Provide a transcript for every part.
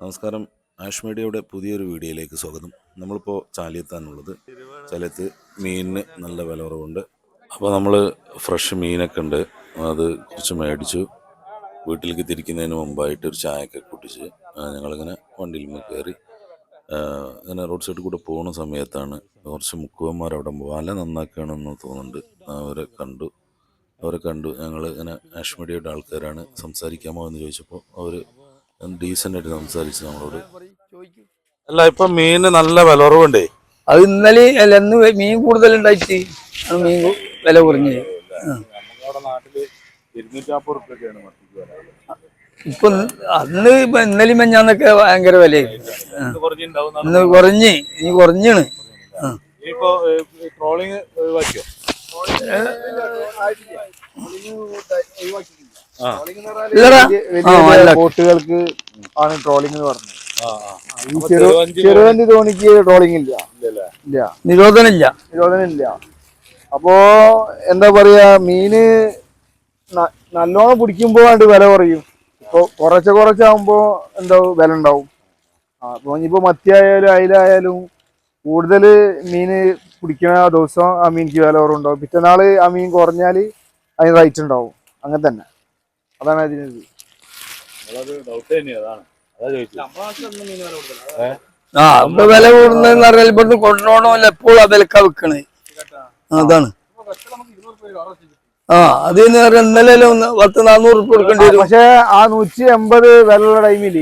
നമസ്കാരം. ആഷ് മീഡിയയുടെ പുതിയൊരു വീഡിയോയിലേക്ക് സ്വാഗതം. നമ്മളിപ്പോൾ ചാലിയത്താണുള്ളത് ചാലിയത്ത് മീനിന് നല്ല വില കുറവുണ്ട്. അപ്പോൾ നമ്മൾ ഫ്രഷ് മീനൊക്കെ ഉണ്ട്. അത് കുറച്ച് മേടിച്ചു. വീട്ടിലേക്ക് തിരിക്കുന്നതിന് മുമ്പായിട്ട് ഒരു ചായയൊക്കെ കുട്ടിച്ച് ഞങ്ങളിങ്ങനെ വണ്ടിയിൽ കയറി ഇങ്ങനെ റോഡ് സൈഡിൽ കൂടെ പോകുന്ന സമയത്താണ് കുറച്ച് മുക്കുവന്മാർ അവിടെ വല നന്നാക്കുകയാണെന്ന് തോന്നുന്നുണ്ട്. അവരെ കണ്ടു. അവരെ കണ്ടു. ഞങ്ങൾ ഇങ്ങനെ ആഷ് മീഡിയയുടെ ആൾക്കാരാണ്. സംസാരിക്കാമോ എന്ന് ചോദിച്ചപ്പോൾ അവർ ഡീസന്റ് ആയിട്ട് സംസാരിച്ചു നമ്മളോട്. അല്ല ഇപ്പൊ മീന് നല്ല വില കുറവുണ്ടേ? അത് ഇന്നലെ അല്ല ഇന്ന് മീൻ കൂടുതൽ ഉണ്ടായിട്ട് മീൻ വില കുറഞ്ഞത് ഇപ്പൊ അന്ന് ഇപ്പൊ ഇന്നലെ മെഞ്ഞാന്നൊക്കെ ഭയങ്കര വിലയായിരുന്നു ഇന്ന് കുറഞ്ഞ് ഇനി കുറഞ്ഞാണ്. ട്രോളിങ് ഒഴിവാക്കിയോ? ആ. ഇല്ലടാ. ആ അല്ല. ബോട്ടുകൾക്ക് ആണ് ട്രോളിംഗ് എന്ന് പറഞ്ഞത്. ഈ ചെറു ചെറുവന്തി തോണിക്ക് ട്രോളിംഗ് ഇല്ല. ഇല്ല. നിരോധനമില്ല. നിരോധനം ഇല്ല അപ്പോ എന്താ പറയാ മീന് നല്ലോണം പിടിക്കുമ്പോ ആണ്ട് വില കുറയും. ഇപ്പൊ കുറച്ച് കുറച്ചാകുമ്പോ എന്താ വില ഉണ്ടാവും. ആ അപ്പൊ ഇനിയിപ്പോ മത്തിയായാലും അയിലായാലും കൂടുതൽ മീന് പിടിക്കുന്ന ദിവസം ആ മീനിക്ക് വില കുറവുണ്ടാവും. പിറ്റന്നാൾ ആ മീൻ കുറഞ്ഞാൽ അതിന് റേറ്റ് ഉണ്ടാവും. അങ്ങനെ തന്നെ. അതാണ് അതിന് ആ ഇപ്പൊ വില കൂടുന്നതെന്ന് പറഞ്ഞാൽ ഇവിടുന്ന് കൊണ്ടുപോകണമല്ല എപ്പോഴും ആ വിലക്ക വെക്കണേ അതാണ്. ആ അത് എന്ന് പറഞ്ഞാൽ ഇന്നലെ പത്ത് നാനൂറ് ഉറുപ്പ് കൊടുക്കേണ്ടി വരും. പക്ഷെ ആ നൂറ്റി എൺപത് വിലയുള്ള ടൈമിൽ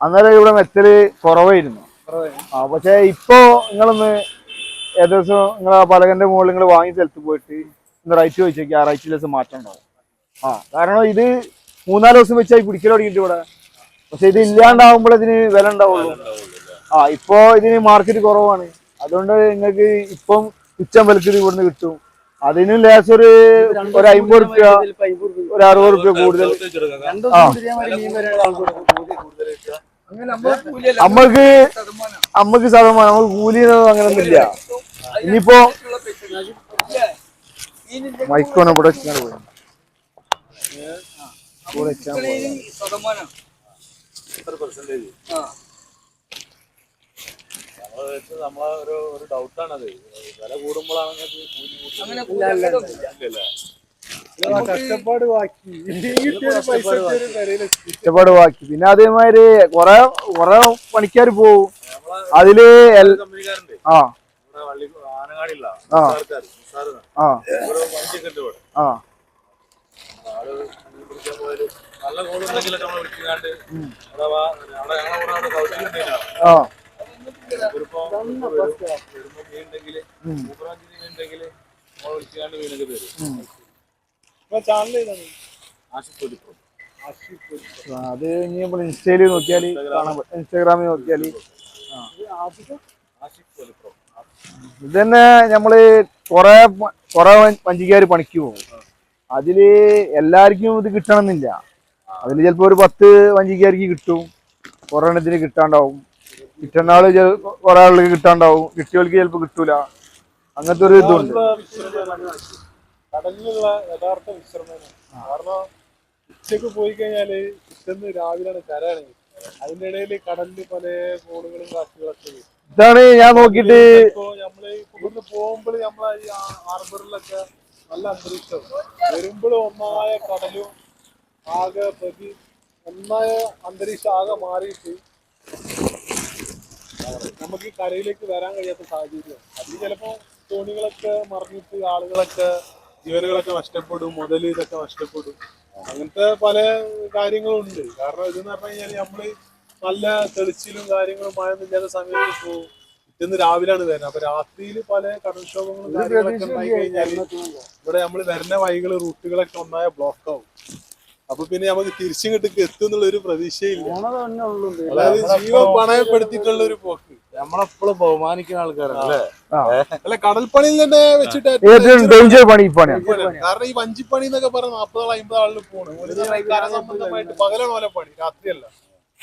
അന്നേരം ഇവിടെ മെത്തൽ കുറവായിരുന്നു. ആ പക്ഷെ ഇപ്പോ നിങ്ങളൊന്ന് ഏകദേശം നിങ്ങൾ ആ പലകന്റെ മുകളിൽ നിങ്ങൾ വാങ്ങി സ്ഥലത്ത് പോയിട്ട് ഇന്ന് റൈറ്റ് ചോദിച്ചേക്ക് ആ റൈറ്റ് മാറ്റം ഉണ്ടാവും. ആ കാരണം ഇത് മൂന്നാൽ ദിവസം വെച്ചായി പിടിക്കൽ തുടങ്ങിയിട്ട് ഇവിടെ. പക്ഷെ ഇത് ഇല്ലാണ്ടാവുമ്പോൾ ഇതിന് വില ഉണ്ടാവുള്ളൂ. ആ ഇപ്പോ ഇതിന് മാർക്കറ്റ് കുറവാണ്. അതുകൊണ്ട് നിങ്ങൾക്ക് ഇപ്പം ഉച്ചം വിലക്ക് ഇവിടുന്ന് കിട്ടും. അതിന് ലേശം ഒരു ഒരു അമ്പത് റുപ്യ ഒരു അറുപത് റുപ്യ കൂടുതൽ. നമ്മക്ക് നമ്മക്ക് ശതമാനം നമുക്ക് കൂലി അങ്ങനൊന്നും ഇല്ല ഇനിയിപ്പോ മൈക്കോനെ വെച്ചാണ് പോയത്. നമ്മളെ ഒരു ഒരു ഡൗട്ടാണത് വില കൂടുമ്പോഴാണ് കൂലി കഷ്ടപ്പാട് ബാക്കി. പിന്നെ അതേമാതിരി കൊറേ കൊറേ പണിക്കാർ പോവും. അതിൽ ആ. ആ. ആ. പോയാൽ നല്ല നമ്മൾ വിളിക്കാണ്ട് അഥവാ അവിടെ ഞങ്ങളെ കൂടെ അവിടെ കൗശല്യം ഉണ്ടെങ്കിലാണ് ആ. ഇവരിപ്പോ വരുമ്പോ മീൻ ഉണ്ടെങ്കിൽ മൂപ്പറാഞ്ചി മീൻ ഉണ്ടെങ്കിൽ നമ്മൾ വിളിക്കാണ്ട് മീനൊക്കെ തരും. ആശുപത്രി. ആ, അത് ഇനി നമ്മൾ ഇൻസ്റ്റയിൽ നോക്കിയാൽ കാണാൻ പറ്റും. ഇൻസ്റ്റാഗ്രാമിൽ നോക്കിയാൽ. ഇത് തന്നെ നമ്മൾ കൊറേ കൊറേ വഞ്ചിക്കാര് പണിക്ക് പോകും. അതിൽ എല്ലാവർക്കും ഇത് കിട്ടണമെന്നില്ല. അതിൽ ചിലപ്പോ ഒരു പത്ത് വഞ്ചിക്കാർക്ക് കിട്ടും. കുറേ എണ്ണത്തിന് കിട്ടാണ്ടാവും. കിട്ടുന്ന ആൾ കുറെ ആളുകൾക്ക് കിട്ടാണ്ടാവും. കിട്ടിയവർക്ക് ചിലപ്പോ കിട്ടൂല. അങ്ങനത്തെ ഒരു ഇതുണ്ട്. കടലിലുള്ള യഥാർത്ഥ വിശ്രമമാണ് കാരണം ഉച്ചയ്ക്ക് പോയി കഴിഞ്ഞാൽ പിറ്റേന്ന് രാവിലെയാണ് കരയാണ്. അതിന്റെ ഇടയിൽ കടലിൽ പല കോളുകളും കാറ്റുകളൊക്കെ ഇതാണ് ഞാൻ നോക്കിയിട്ട് നമ്മൾ ഇവിടുന്ന് പോകുമ്പോൾ നമ്മളെ ഈ ഹാർബറിലൊക്കെ നല്ല അന്തരീക്ഷം. വരുമ്പോഴും ഒന്നായ കടലും ആകെ പ്രതി ഒന്നായ അന്തരീക്ഷം ആകെ മാറിയിട്ട് നമുക്ക് ഈ കരയിലേക്ക് വരാൻ കഴിയാത്ത സാഹചര്യം. അതിൽ ചിലപ്പോൾ തോണികളൊക്കെ മറിഞ്ഞിട്ട് ആളുകളൊക്കെ ജീവനുകളൊക്കെ നഷ്ടപ്പെടും മുതൽ ഇതൊക്കെ നഷ്ടപ്പെടും. അങ്ങനത്തെ പല കാര്യങ്ങളുണ്ട് കാരണം ഇതെന്ന് പറഞ്ഞു കഴിഞ്ഞാൽ നമ്മൾ നല്ല തെളിച്ചിലും കാര്യങ്ങളും മഴ നിന്നാത്ത സമയത്ത് ഇപ്പോ പിറ്റേന്ന് രാവിലെയാണ് വരുന്നത്. അപ്പൊ രാത്രിയിൽ പല കടൽക്ഷോഭങ്ങളും കാര്യങ്ങളൊക്കെ ഉണ്ടായി കഴിഞ്ഞാൽ ഇവിടെ നമ്മൾ വരുന്ന വഴികൾ റൂട്ടുകളൊക്കെ ഒന്നായ ബ്ലോക്ക് ആവും അപ്പൊ പിന്നെ നമുക്ക് തിരിച്ചിങ്ങോട്ട് എത്തും എന്നുള്ള ഒരു പ്രതീക്ഷയില്ല അതായത് ജീവൻ പണയപ്പെടുത്തിയിട്ടുള്ള ഒരു പോക്ക്. നമ്മളെപ്പോഴും ബഹുമാനിക്കുന്ന ആൾക്കാരാണ് അല്ലേ? കടൽപ്പണിയിൽ തന്നെ വെച്ചിട്ട്. കാരണം ഈ വഞ്ചിപ്പണി എന്നൊക്കെ പറഞ്ഞ നാപ്പതാൾ അമ്പത് ആളിൽ പോകണം കരസംബന്ധമായിട്ട് പകലാണ് പണി രാത്രിയല്ല.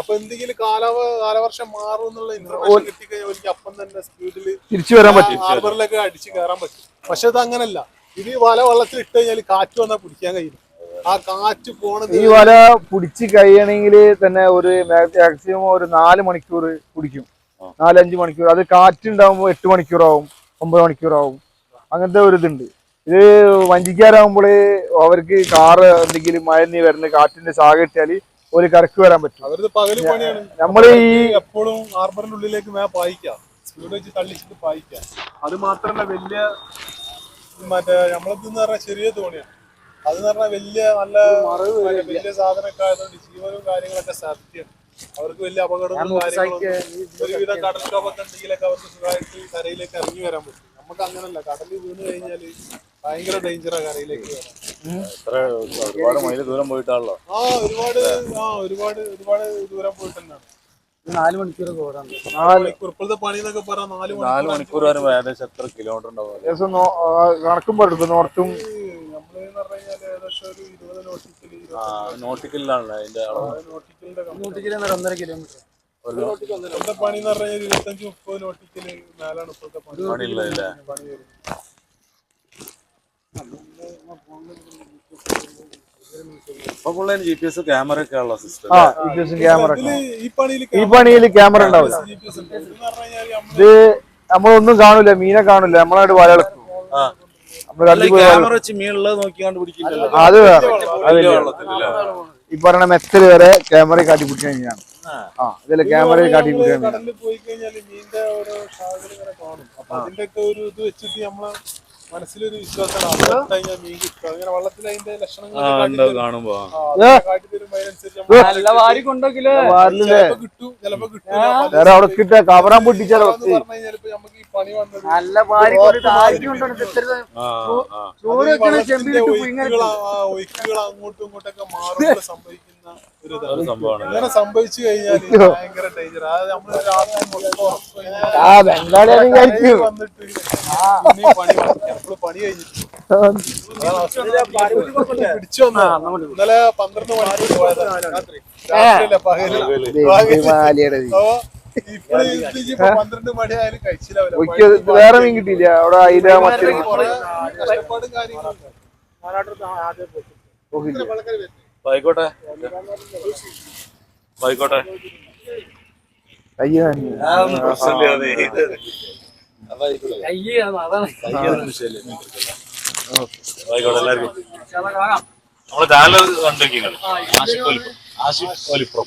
അപ്പൊ എന്തെങ്കിലും കാലാവ കാലവർഷം മാറും എന്നുള്ള ഇൻഫർമേഷൻ കിട്ടിക്കഴിഞ്ഞാൽ എനിക്ക് അപ്പം തന്നെ സ്പീഡിൽ തിരിച്ചു വരാൻ പറ്റും. ഹാർബറിലൊക്കെ അടിച്ച് കയറാൻ പറ്റും. പക്ഷെ അത് അങ്ങനല്ല. ഇത് വല വള്ളത്തിൽ ഇട്ട് കഴിഞ്ഞാൽ കാറ്റ് വന്നാൽ പിടിക്കാൻ കഴിയില്ല. ആ കാറ്റ് പോണത് ഈ വല പിടിച്ച് കഴിയണമെങ്കിൽ തന്നെ ഒരു മാക്സിമം ഒരു നാല് മണിക്കൂർ പിടിക്കും. നാലഞ്ച് മണിക്കൂർ. അത് കാറ്റുണ്ടാവുമ്പോൾ എട്ട് മണിക്കൂറാവും ഒമ്പത് മണിക്കൂറാവും. അങ്ങനത്തെ ഒരു ഇതുണ്ട്. ഇത് വഞ്ചിക്കാരാകുമ്പോൾ അവർക്ക് കാറ് എന്തെങ്കിലും മഴ നീ വരുന്ന കാറ്റിന്റെ ശാഖ ഇട്ടാൽ ഒരു കരക്ക് വരാൻ പറ്റും. നമ്മൾ ഈ എപ്പോഴും ഹാർബറിന്റെ ഉള്ളിലേക്ക് മേ പായിക്കാം. സ്പീഡ് വെച്ച് തള്ളിച്ചിട്ട് പായിക്കാം. അത് മാത്രമല്ല വലിയ മറ്റേ നമ്മളെന്ന് പറഞ്ഞാൽ ചെറിയ തോണിയാണ്. അത് പറഞ്ഞാൽ വലിയ നല്ല വലിയ സാധനമൊക്കെ ആയതുകൊണ്ട് ജീവനും കാര്യങ്ങളൊക്കെ സാധ്യതയാണ് അവർക്ക് വലിയ അപകടവും കാര്യങ്ങളും ഒരുവിധ കടൽക്ഷോഭമൊക്കെ ഉണ്ടെങ്കിലൊക്കെ അവർക്ക് സുഖമായിട്ട് കരയിലേക്ക് ഇറങ്ങി വരാൻ പറ്റും. നമുക്ക് അങ്ങനല്ല. കടലിൽ വീണ് കഴിഞ്ഞാൽ ഭയങ്കര ഡേഞ്ചറാ കരയിലേക്ക് ഒരുപാട് മൈൽ ദൂരം പോയിട്ടാണല്ലോ. ആ ഒരുപാട് ആ ഒരുപാട് ഒരുപാട് ദൂരം പോയിട്ടുണ്ടാണ് നാല് മണിക്കൂർ ഓടാൻ. ഇപ്പോഴത്തെ പണി എന്നൊക്കെ പറഞ്ഞാൽ നാല് നാല് മണിക്കൂർ വരെ ഏകദേശം എത്ര കിലോമീറ്റർ ഉണ്ടാവും? കണക്കും പഠിക്കും നോർത്തും. നോട്ടിക്കലിലാണല്ലോ അതിന്റെ അളവ്. നോട്ടിക്കൽ ഒന്നര കിലോമീറ്റർ ഇപ്പോഴത്തെ പണി എന്ന് പറഞ്ഞു കഴിഞ്ഞാൽ ഇരുപത്തഞ്ച് മുപ്പത് നോട്ടിക്കൽ മേലാണ് ഇപ്പോഴത്തെ പണി. പണിയുള്ളതല്ലേ പണി വരുന്നത്. ജി പി എസ് ക്യാമറ ഒക്കെ ഉള്ള സിസ്റ്റം ആ ജി പി എസും ക്യാമറ ഒക്കെ. ഇതിൽ ഈ പണിയിൽ ഈ പണിയിൽ ക്യാമറ ഉണ്ടാവില്ല. ഇത് നമ്മളൊന്നും കാണൂല മീനെ കാണൂല നമ്മളായിട്ട് വലയിളക്കും അത് വേറെ ഈ പറഞ്ഞ മെത്തൽ വരെ ക്യാമറ കാട്ടി പിടിക്കാൻ കഴിഞ്ഞാണ് ആ. ഇതിലെ ക്യാമറ കാട്ടി പിടിക്കാൻ കടലിൽ മനസ്സിലൊരു വിശ്വാസമാണ്. അവിടെ കിട്ട കവറാൻ പൊട്ടിച്ചാൽ നല്ല അങ്ങോട്ടും ഇങ്ങോട്ടൊക്കെ മാറുമ്പോൾ സംഭവിക്കുന്ന ഒരു സംഭവിച്ചു കഴിഞ്ഞാൽ ഭയങ്കര ഡേഞ്ചർ നമ്മൾ രാത്രി വന്നിട്ട് പണി കഴിഞ്ഞിട്ട് പിടിച്ചു. ഇന്നലെ പന്ത്രണ്ട് മണിക്ക് പോയതാണ് രാത്രി. രാത്രിയല്ല വേറെ മീൻ കിട്ടിയില്ല. അവിടെ അയില മറ്റേ ആയിക്കോട്ടെ. ആയിക്കോട്ടെ. അയ്യോ. അയ്യേ അതാണ്. ആയിക്കോട്ടെ എല്ലാവർക്കും. നമ്മളെ ചാനൽ കണ്ടിരിക്കുന്നത് ആശിഫ് ഒലിപ്പുറം ആശിഫ് ഒലിപ്രം